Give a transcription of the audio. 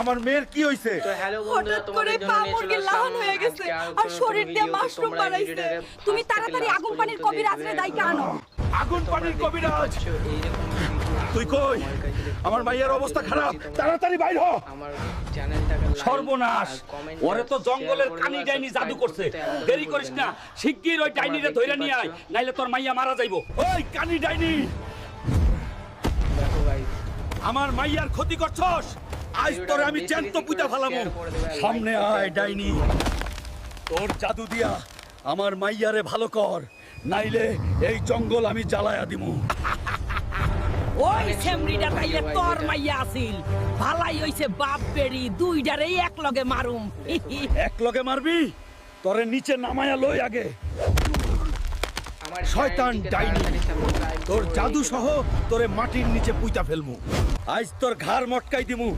আমার মেয়ের কি হইছে? তো হ্যালো বন্ধুরা হঠাৎ করে তোমাদের জন্য পা আসলাম লাহান হয়ে গেছে আর শরীর দিয়ে মাশরুম তুমি তাড়াতাড়ি আগুন পানির কবিরাজ রে দেখবে দাইকা আনো। আগুন পানির কবিরাজ। তুই কই? আমার মাইয়ার অবস্থা খারাপ। তাড়াতাড়ি বাইর হ। আমার চ্যানেলটাকে সর্বনাশ। ওরে তো জঙ্গলের কানি ডাইনি জাদু করছে। দেরি করিস না। না। শিগগির ওই ডাইনিরে ধইরা নিয়ে আয় নাইলে তোর মাইয়া মারা যাইবো। ওই কানি ডাইনি। আমার মাইয়ার ক্ষতি করছস? আজ তোরে আমি জ্যান্ত পুঁতা ফালামু সামনে আয় ডাইনি। তোর জাদু দিয়া আমার মাইয়ারে ভালো কর নাইলে এই জঙ্গল আমি জ্বালায়া দিমু। ওই সেমরিটা তাইলে ভাই, তোর। মাইয়া আছিল। ভালাই হইছে বাপ বেড়ি দুইটারে এক লগে মারুম। এক লগে মারবি? তোরে নিচে নামায়া লই আগে। শয়তান ডাইনি। তোর জাদু সহ তোরে মাটির নিচে পুইতা ফেলমু। আজ তোর ঘাড় মটকাই দিমু।